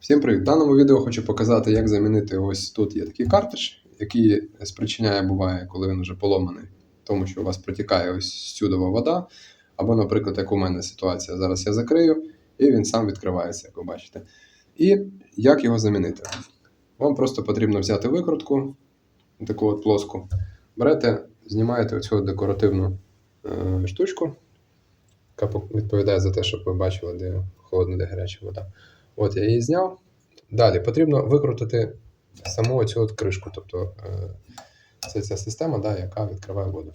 Всім привіт! В даному відео хочу показати, як замінити ось тут є такий картридж, який спричиняє, буває, коли він вже поломаний, тому що у вас протікає ось сюдова вода. Або, наприклад, як у мене ситуація. Зараз я закрию, і він сам відкривається, як ви бачите. І як його замінити? Вам просто потрібно взяти викрутку, таку от плоску. Берете, знімаєте оцю декоративну е, штучку, яка відповідає за те, щоб ви бачили, де холодна, де гаряча вода. От я її зняв. Далі потрібно викрутити саму цю от кришку. Тобто е, це ця система, да, яка відкриває воду.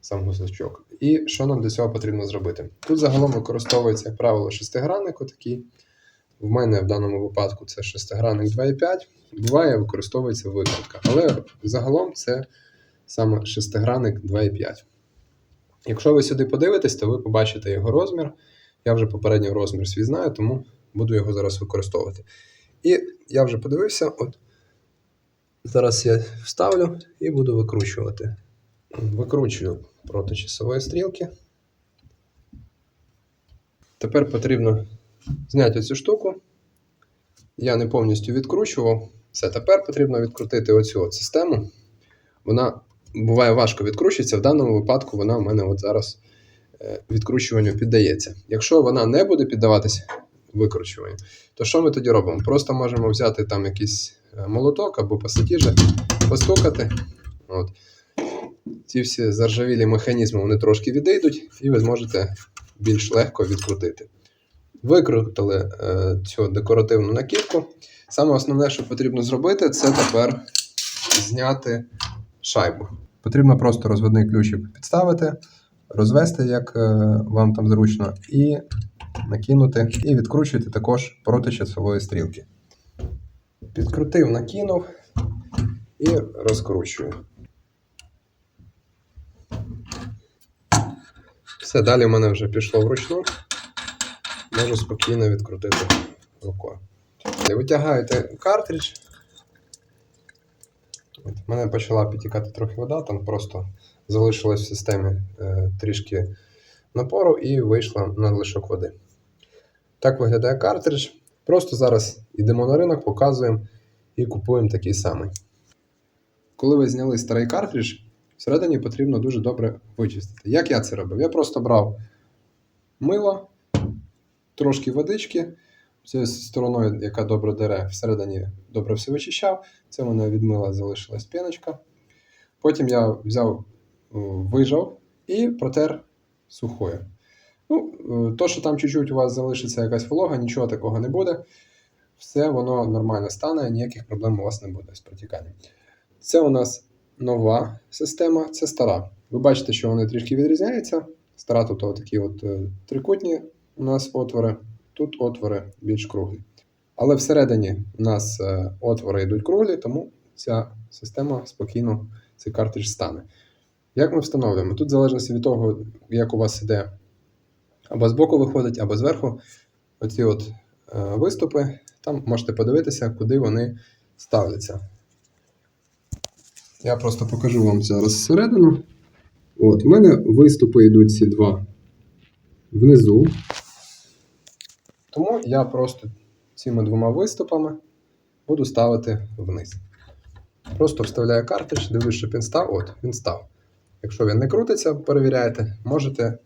Сам гусачок. І що нам для цього потрібно зробити? Тут загалом використовується, як правило, шестигранник отакий. В мене в даному випадку це шестигранник 2,5. Буває, використовується викрутка. Але загалом це саме шестигранник 2,5. Якщо ви сюди подивитесь, то ви побачите його розмір. Я вже попередньо розмір свій знаю, тому буду його зараз використовувати. І я вже подивився, от зараз я вставлю і буду викручувати. Викручую проти часової стрілки. Тепер потрібно зняти цю штуку. Я не повністю відкручував. Все, тепер потрібно відкрутити оцю от систему. Вона буває важко відкручується. В даному випадку вона в мене от зараз е, відкручуванню піддається. Якщо вона не буде піддаватися викручуванню, то що ми тоді робимо? Просто можемо взяти там якийсь е, молоток або пасатіжа, постукати. От. Ці всі заржавілі механізми вони трошки відійдуть, і ви зможете більш легко відкрутити. Викрутили е, цю декоративну накидку. Саме основне, що потрібно зробити, це тепер зняти шайбу. Потрібно просто розводний ключик підставити, розвести, як е, вам там зручно, і накинути, і відкручуйте також проти часової стрілки. Підкрутив, накинув і розкручую. Все, далі в мене вже пішло вручну. Можу спокійно відкрутити рукою. Витягаєте картридж. От, в мене почала підтікати трохи вода, там просто залишилось в системі е, трішки напору і вийшла надлишок води. Так виглядає картридж. Просто зараз йдемо на ринок, показуємо і купуємо такий самий. Коли ви зняли старий картридж, всередині потрібно дуже добре вичистити. Як я це робив? Я просто брав мило, трошки водички, цією стороною, яка добре дере, всередині добре все вичищав. Це в мене від мила залишилась піночка. Потім я взяв, вижав і протер сухою. Ну, е, то, що там чуть-чуть у вас залишиться якась волога, нічого такого не буде. Все воно нормально стане, ніяких проблем у вас не буде з протіканням. Це у нас нова система, це стара. Ви бачите, що вони трішки відрізняються. Стара тут такі от е, трикутні у нас отвори, тут отвори більш круглі. Але всередині у нас е, отвори йдуть круглі, тому ця система спокійно цей картридж стане. Як ми встановлюємо? Тут в залежності від того, як у вас іде або збоку виходить, або зверху. Оці от е, виступи, там можете подивитися, куди вони ставляться. Я просто покажу вам зараз зсередину. От, у мене виступи йдуть ці два внизу. Тому я просто цими двома виступами буду ставити вниз. Просто вставляю картридж, дивлюсь, щоб він став. От, він став. Якщо він не крутиться, перевіряєте, можете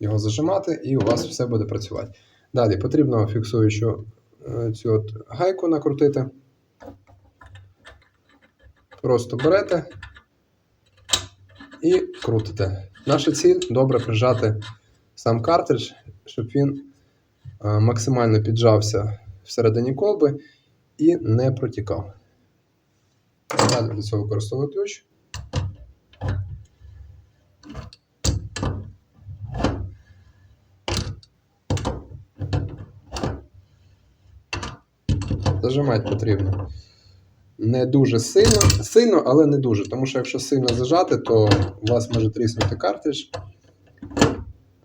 його зажимати, і у вас все буде працювати. Далі потрібно фіксуючу е, цю от гайку накрутити. Просто берете і крутите. Наша ціль добре прижати сам картридж, щоб він е, максимально піджався всередині колби і не протікав. Далі для цього використовую ключ. Зажимати потрібно не дуже сильно, сильно, але не дуже. Тому що якщо сильно зажати, то у вас може тріснути картридж.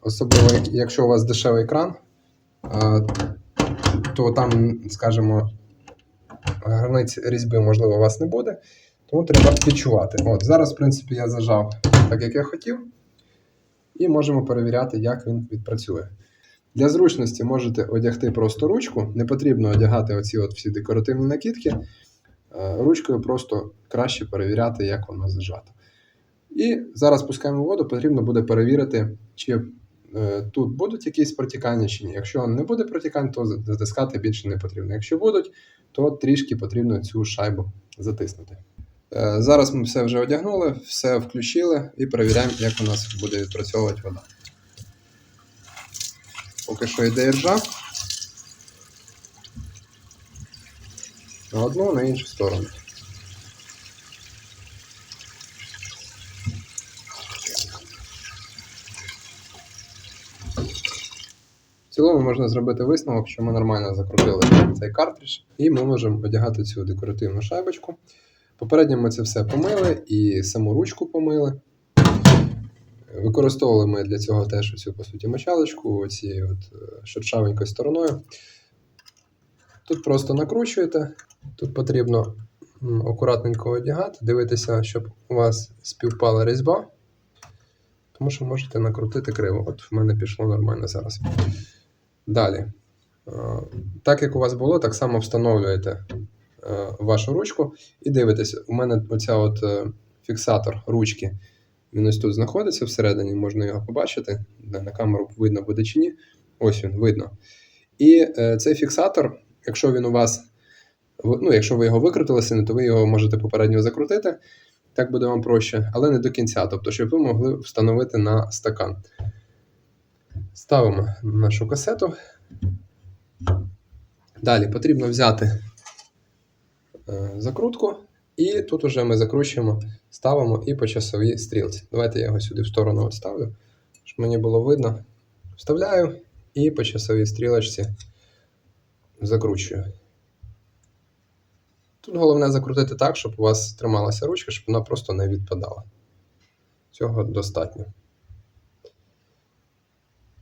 Особливо, якщо у вас дешевий екран, то там, скажімо, границь різьби, можливо, у вас не буде. Тому треба відчувати. От, зараз, в принципі, я зажав так, як я хотів. І можемо перевіряти, як він відпрацює. Для зручності можете одягти просто ручку, не потрібно одягати оці от всі декоративні накидки. Е, Ручкою просто краще перевіряти, як воно зажато. І зараз пускаємо воду, потрібно буде перевірити, чи е, тут будуть якісь протікання чи ні. Якщо не буде протікань, то затискати більше не потрібно. Якщо будуть, то трішки потрібно цю шайбу затиснути. Е, Зараз ми все вже одягнули, все включили і перевіряємо, як у нас буде відпрацьовувати вода. Поки що йде іржа. На одну, на іншу сторону. В цілому можна зробити висновок, що ми нормально закрутили цей картридж, і ми можемо одягати цю декоративну шайбочку. Попередньо ми це все помили і саму ручку помили. Використовували ми для цього теж цю, по суті, мочалочку цією от е, шершавенькою стороною. Тут просто накручуєте, тут потрібно акуратненько одягати, дивитися, щоб у вас співпала різьба, тому що можете накрутити криво. От в мене пішло нормально зараз. Далі. Е, Так як у вас було, так само встановлюєте е, вашу ручку і дивитесь, у мене оця от фіксатор ручки. Він ось тут знаходиться всередині, можна його побачити. На камеру видно буде чи ні. Ось він, видно. І е, цей фіксатор, якщо він у вас, ну, якщо ви його викрутили сильно, то ви його можете попередньо закрутити. Так буде вам проще, але не до кінця, тобто, щоб ви могли встановити на стакан. Ставимо нашу касету. Далі потрібно взяти е, закрутку, і тут уже ми закручуємо, ставимо і по часовій стрілці. Давайте я його сюди в сторону відставлю, щоб мені було видно. Вставляю і по часовій стрілочці закручую. Тут головне закрутити так, щоб у вас трималася ручка, щоб вона просто не відпадала. Цього достатньо.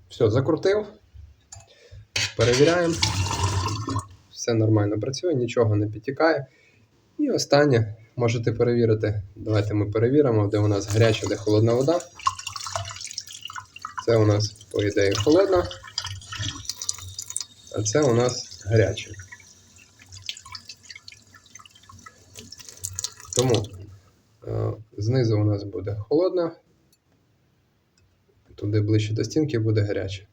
Все, закрутив. Перевіряємо. Все нормально працює, нічого не підтікає. І останнє можете перевірити. Давайте ми перевіримо, де у нас гаряча, де холодна вода. Це у нас, по ідеї, холодна. А це у нас гаряча. Тому е, знизу у нас буде холодна, туди ближче до стінки буде гаряча.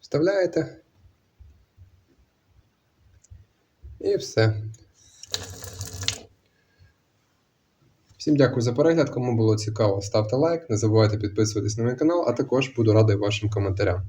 Вставляєте. І все. Всім дякую за перегляд. Кому було цікаво, ставте лайк, не забувайте підписуватись на мій канал, а також буду радий вашим коментарям.